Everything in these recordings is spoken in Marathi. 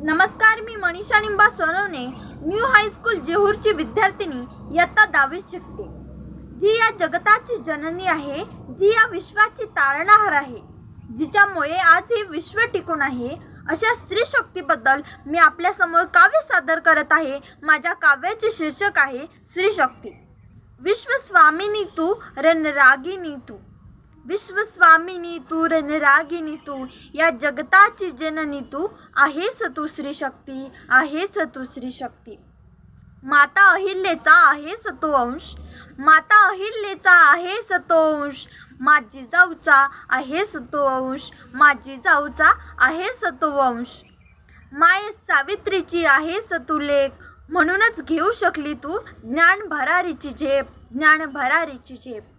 नमस्कार मी Manisha Nimba Sonawane new high school जेहूरची विद्यार्थिनी इयत्ता दहावीत शिकते. जी या जगताची जननी आहे जी या विश्वाची तारणाहार आहे जिच्यामुळे आज हे विश्व टिकून आहे अशा स्त्री शक्तीबद्दल मी आपल्यासमोर काव्य सादर करत आहे. माझ्या काव्याचे शीर्षक आहे स्त्री शक्ती. विश्वस्वामिनी तू रणरागिनी तू. विश्वस्वामिनी तू रणरागिनी तू या जगताची जननी तू आहेस तू श्री शक्ती आहेस तू श्री शक्ती माता अहिल्याचा आहेस तो अंश माता अहिल्येचा आहेस तो अंश माझी जाऊचा आहेस तो अंश माझी जाऊचा आहेस तो अंश माय सावित्रीची आहेस तू लेख म्हणूनच घेऊ शकली तू ज्ञान भरारीची झेप ज्ञान भरारीची झेप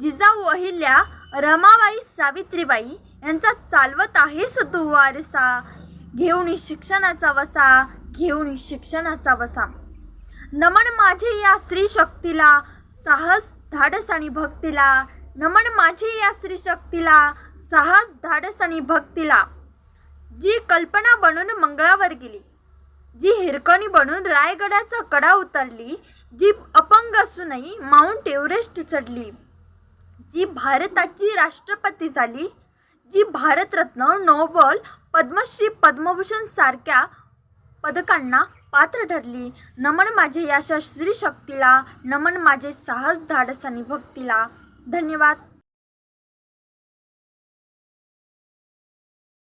जिजाऊ अहिल्या रमाबाई सावित्रीबाई यांचा चालवत आहेस तू वारसा. घेऊन शिक्षणाचा वसा घेऊन शिक्षणाचा वसा. नमन माझे या स्त्री शक्तीला साहस धाडस आणि भक्तीला. नमन माझे या स्त्री शक्तीला साहस धाडस आणि भक्तीला. जी कल्पना बनून मंगळावर गेली जी हिरकणी बनून रायगडाचा कडा उतरली जी अपंग असूनही माउंट एव्हरेस्ट चढली. जी भारताची राष्ट्रपती झाली जी भारतरत्न नोबल पद्मश्री पद्मभूषण सारख्या पदकांना पात्र ठरली. नमन माझे या स्त्री शक्तीला नमन माझे साहस धाडस आणि भक्तीला. धन्यवाद.